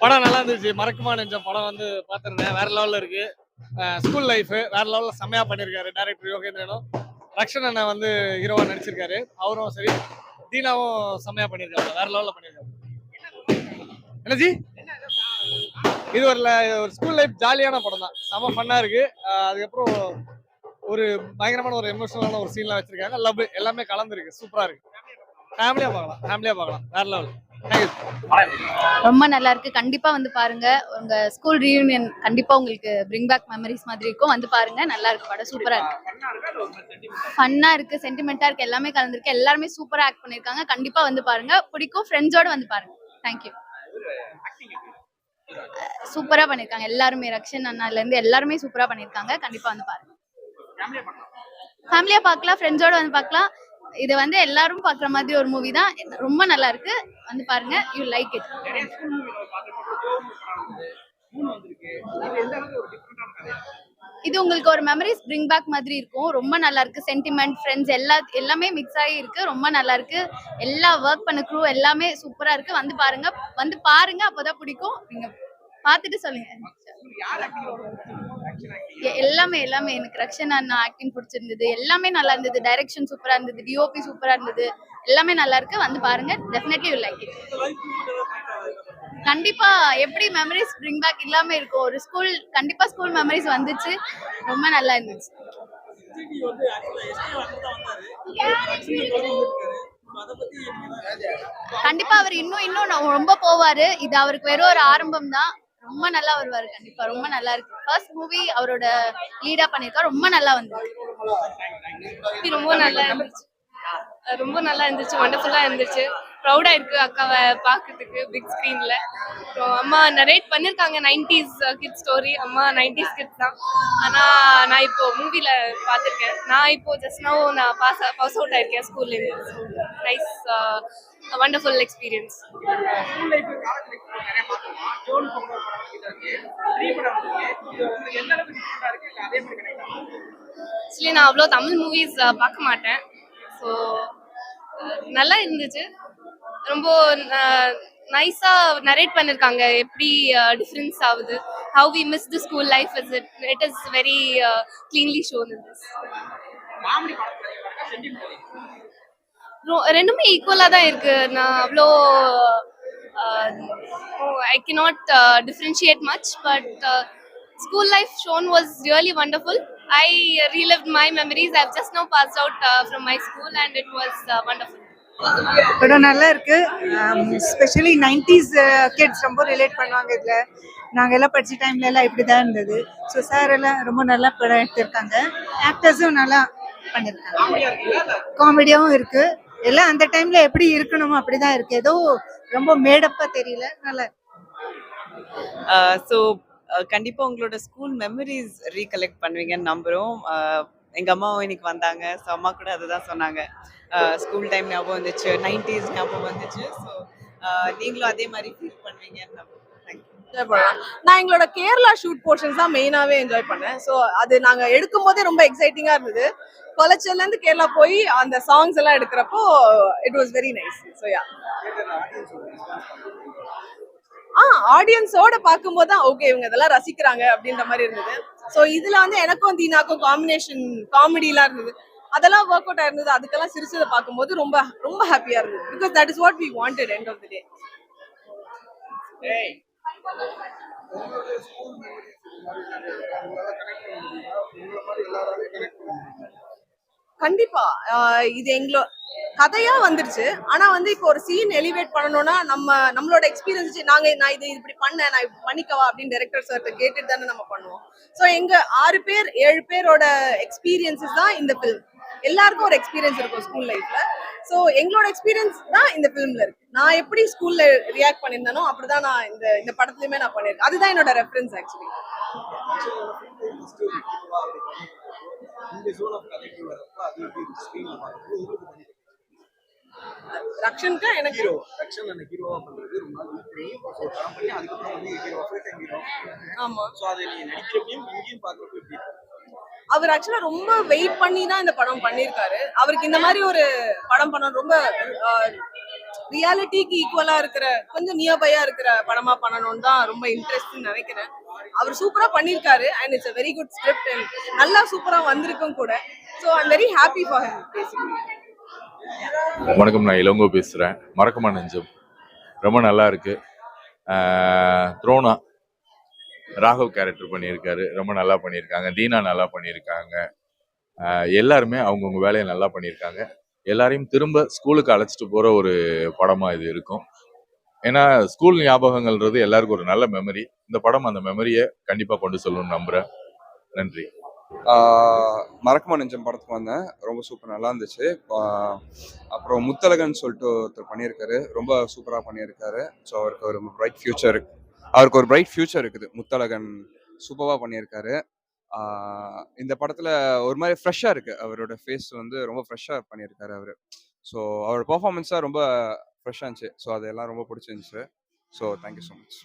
படம் நல்லா இருந்துச்சு. மறக்குமா நெஞ்ச படம் வந்து பார்த்துருந்தேன். வேற லெவல்ல இருக்கு. ஸ்கூல் லைஃப் வேற லெவல்ல செம்மையா பண்ணியிருக்காரு டேரக்டர் யோகேந்திரனும். ரக்ஷன் அண்ணன் வந்து ஹீரோவா நடிச்சிருக்காரு. அவரும் சரி தீனாவும் செம்மையா பண்ணியிருக்காங்க வேற லெவல்ல பண்ணியிருக்காரு என்னஜி இது ஒரு ஒரு ஸ்கூல் லைஃப் ஜாலியான படம் தான். செம ஃபன்னாக இருக்கு. அதுக்கப்புறம் ஒரு பயங்கரமான ஒரு எமோஷனலான ஒரு சீன்லாம் வச்சிருக்காங்க. லவ் எல்லாமே கலந்துருக்கு. சூப்பரா இருக்கு. ஃபேமிலியா பார்க்கலாம். ஃபேமிலியா பார்க்கலாம். வேற லெவல் ரொம்ப நல்லா இருக்கு. கண்டிப்பா வந்து பாருங்க. உங்க ஸ்கூல் ரீயூனியன் கண்டிப்பா உங்களுக்கு பிரிங் பேக் மெமரிஸ் மாதிரி இருக்கும். வந்து பாருங்க. நல்லா இருக்கு படம். சூப்பரா இருக்கு. ஃபன்னா இருக்கு. சென்டிமெண்டா இருக்கு. எல்லாமே கலந்துருக்கு. எல்லாருமே சூப்பரா ஆக்ட் பண்ணிருக்காங்க. கண்டிப்பா வந்து பாருங்க. பிடிக்கும். ஃப்ரெண்ட்ஸோட வந்து பாருங்க. தேங்க்யூ சூப்பரா பண்ணிருக்காங்க. எல்லாருமே. ரக்ஷன் அண்ணால இருந்து எல்லாருமே சூப்பரா பண்ணிருக்காங்க. கண்டிப்பா வந்து பாருங்க. ஃபேமிலியா பார்க்கலாம். ஃப்ரெண்ட்ஸோட வந்து பார்க்கலாம். இது வந்து எல்லாரும் பார்க்குற மாதிரி ஒரு மூவி தான். ரொம்ப நல்லா இருக்கு. வந்து பாருங்க யூ லைக் இட் இது உங்களுக்கு ஒரு மெமரிஸ் பிரிங் பேக் மாதிரி இருக்கும். ரொம்ப நல்லா இருக்கு. சென்டிமெண்ட் ஃப்ரெண்ட்ஸ் எல்லா எல்லாமே மிக்ஸ் ஆகி இருக்கு. ரொம்ப நல்லா இருக்கு. எல்லா ஒர்க் பண்ண க்ரூ எல்லாமே சூப்பரா இருக்கு. வந்து பாருங்க வந்து பாருங்க அப்போதான் பிடிக்கும். நீங்க பார்த்துட்டு சொல்லுங்க. எல்லாமே எல்லாமே. எனக்கு ரக்ஷன் அண்ணா ஆக்டிங் பிடிச்சிருந்தது. எல்லாமே நல்லா இருந்தது. டைரக்ஷன் சூப்பரா இருந்தது. டிஓபி சூப்பரா இருந்தது. எல்லாமே நல்லா இருக்கு. வந்து பாருங்க. டெஃபினெட்லி யூ லைக் இட் கண்டிப்பா எப்படி மெமரிஸ் பிரிங் பேக் இல்லாம இருக்கும். ஒரு ஸ்கூல் கண்டிப்பா ஸ்கூல் மெமரிஸ் வந்துச்சு. ரொம்ப நல்லா இருந்துச்சு. கண்டிப்பா அவர் இன்னும் இன்னும் ரொம்ப போவாரு. இது அவருக்கு வெறும் ஒரு ஆரம்பம் தான் ரொம்ப நல்லா வருவாரு கண்டிப்பா. ரொம்ப நல்லா இருக்கு. ஃபர்ஸ்ட் மூவி அவரோட லீடா பண்ணிருக்காரு ரொம்ப நல்லா வந்தது. ரொம்ப நல்லா இருந்துச்சு. ரொம்ப நல்லா இருந்துச்சு வண்டர்ஃபுல்லா இருந்துச்சு. ப்ரௌடா இருக்கு அக்காவை பார்க்கிறதுக்கு பிக் ஸ்க்ரீன்ல அப்புறம் அம்மா நரேட் பண்ணிருக்காங்க நைன்டிஸ் கிட் ஸ்டோரி அம்மா நைன்டிஸ் கிட்ஸ் தான். ஆனா நான் இப்போ மூவில பார்த்திருக்கேன் நான் இப்போ ஜஸ்ட் நோ நான் பாஸ் பாஸ் அவுட் ஆயிருக்கேன் ஸ்கூல்ல இருந்து நைஸ் வண்டர்ஃபுல் எக்ஸ்பீரியன்ஸ் ஆக்சுவலி நான் அவ்வளோ தமிழ் மூவிஸ் பார்க்க மாட்டேன். ஸோ நல்லா இருந்துச்சு. ரொம்ப நைஸா நரேட் பண்ணிருக்காங்க. எப்படி டிஃப்ரென்ஸ் ஆகுது? How we miss the school life is it it is very cleanly shown in this ரெண்டுமே ஈக்குவலாக தான் இருக்கு. நான் அவ்வளோ I can not differentiate much but school life shown was really wonderful I relived my memories. I've just now passed out uh, from my school and it was uh, wonderful. படம் நல்லா இருக்கு. Specially nineties kids ரொம்ப relate பண்ணுவாங்க இதுல. நாங்க எல்லாம் படிச்ச டைம்ல எல்லாம் இப்படி தான் இருந்தது. ஸோ சார் எல்லாம் ரொம்ப நல்லா படம் எடுத்திருக்காங்க ஆக்டர்ஸும் நல்லா பண்ணிருக்காங்க. காமெடியாவும் இருக்கு. எல்லாம் அந்த டைம்ல எப்படி இருக்கணுமோ அப்படிதான் இருக்கு. ஏதோ ரொம்ப மேடப்பா தெரியல. நல்லா இருக்கு. ஸோ கண்டிப்பாக உங்களோட ஸ்கூல் மெமரிஸ் ரீகலெக்ட் பண்ணுவீங்கன்னு நம்புகிறோம் எங்கள் அம்மாவும் இன்னைக்கு வந்தாங்க. ஸோ அம்மா கூட அதுதான் சொன்னாங்க. ஸ்கூல் டைம் ஞாபகம் வந்துச்சு. நைன்டிஸ் ஞாபகம் வந்துச்சு. ஸோ நீங்களும் அதே மாதிரி ஃபீல் பண்ணுவீங்கன்னு நம்புகிறோம் நான் எங்களோட கேரளா ஷூட் போர்ஷன்ஸ் தான் மெயினாகவே என்ஜாய் பண்ணேன். ஸோ அது நாங்க எடுக்கும் போதே ரொம்ப எக்ஸைட்டிங்கா இருந்தது. கொலச்சல்ல இருந்து கேரளா போய் அந்த சாங்ஸ் எல்லாம் எடுக்கிறப்போ it was very nice so yeah ah ஆடியன்ஸோட பார்க்கும்போது தான் ஓகே இவங்க இதெல்லாம் ரசிக்கிறாங்க அப்படின்ற மாதிரி இருந்தது. ஸோ இதுல வந்து எனக்கும் தீனாக்கும் காம்பினேஷன் காமெடிலாம் இருந்தது. அதெல்லாம் ஒர்க் அவுட் ஆயிருந்தது. அதுக்கெல்லாம் சிரிச்சதை பார்க்கும்போது ரொம்ப ரொம்ப ஹாப்பியா இருந்தது. Because that is what we wanted end of the day கண்டிப்பா. இது எங்களோ கதையா வந்துருச்சு. ஆனா வந்து இப்போ ஒரு சீன் எலிவேட் பண்ணணும்னா நம்ம நம்மளோட எக்ஸ்பீரியன்ஸ் நாங்க நான் இது இப்படி பண்ணேன் நான் இப்படி பண்ணிக்கவா அப்படின்னு டைரக்டர் சார்ட்ட கேட்டுட்டு தானே நம்ம பண்ணுவோம். ஸோ எங்க ஆறு பேர் ஏழு பேரோட எக்ஸ்பீரியன்ஸஸ் தான் இந்த ஃபிலிம் எல்லாருக்கும் ஒரு எக்ஸ்பீரியன்ஸ் இருக்கும் ஸ்கூல் லைஃப்ல ஸோ எங்களோட எக்ஸ்பீரியன்ஸ் தான் இந்த ஃபிலிம்ல இருக்கு. நான் எப்படி ஸ்கூல்ல ரியாக்ட் பண்ணியிருந்தேனோ அப்படிதான் நான் இந்த இந்த படத்துலயுமே நான் பண்ணிருக்கேன் அதுதான் என்னோட ரெஃபரன்ஸ் ஆக்சுவலி ரக்ஷனுக்கு எனக்கு? ஹீரோ. ரக்ஷன் அந்த ஹீரோவா பண்றது. ரொம்ப நாள் வெயிட் பண்ணி ஒரு படம் பண்ணி அதுக்கப்புறம் வந்து ஹீரோ ஃபுல் டைம் ஹீரோ ஆமா. ஸோ அதை நடிக்கிறப்பையும் இங்கேயும் எப்படி? அவர் ஆக்சுவலா ரொம்ப வெயிட் பண்ணி தான் இந்த படம் பண்ணியிருக்காரு. அவருக்கு இந்த மாதிரி ஒரு படம் பண்ண ரொம்ப ரியாலிட்டிக்கு ஈக்குவலா இருக்கிற கொஞ்சம் நியர்பையா இருக்கிற படமா பண்ணணும்னு தான் ரொம்ப இன்ட்ரெஸ்ட் நினைக்கிறேன். அவர் சூப்பரா பண்ணியிருக்காரு and it's a very good script and நல்லா சூப்பரா வந்திருக்கும் கூட. So I'm very happy for him basically வணக்கம் நான் இளங்கோ பேசுகிறேன் மறக்கமா நெஞ்சம். ரொம்ப நல்லா இருக்கு. ஆஹ் துரோணா ராகவ் கேரக்டர் பண்ணியிருக்காரு. ரொம்ப நல்லா பண்ணியிருக்காங்க. தீனா நல்லா பண்ணியிருக்காங்க. எல்லாருமே அவங்கவுங்க வேலையை நல்லா பண்ணியிருக்காங்க. எல்லாரையும் திரும்ப ஸ்கூலுக்கு அழைச்சிட்டு போகிற ஒரு படமாக இது இருக்கும். ஏன்னா ஸ்கூல் ஞாபகங்கள்ன்றது எல்லாருக்கும் ஒரு நல்ல மெமரி இந்த படம் அந்த மெமரியை கண்டிப்பாக கொண்டு சொல்லணும்னு நம்புகிறேன் நன்றி. மறக்குமா மறக்கமா நெஞ்சம் படத்துக்கு வந்தேன். ரொம்ப சூப்பர் நல்லா இருந்துச்சு. அப்புறம் முத்தழகன் சொல்லிட்டு ஒருத்தர் பண்ணியிருக்காரு. ரொம்ப சூப்பராக பண்ணியிருக்காரு. ஸோ அவருக்கு ஒரு பிரைட் ஃபியூச்சர் அவருக்கு ஒரு பிரைட் ஃபியூச்சர் இருக்குது. முத்தழகன் சூப்பராக பண்ணியிருக்காரு. இந்த படத்தில் ஒரு மாதிரி ஃப்ரெஷ்ஷாக இருக்குது அவரோட ஃபேஸ் வந்து ரொம்ப ஃப்ரெஷ்ஷாக பண்ணியிருக்காரு அவர். ஸோ அவரோட பர்ஃபார்மன்ஸாக ரொம்ப ஃப்ரெஷ்ஷாக இருந்துச்சு. ஸோ அதெல்லாம் ரொம்ப பிடிச்சிருந்துச்சு. So thank you so much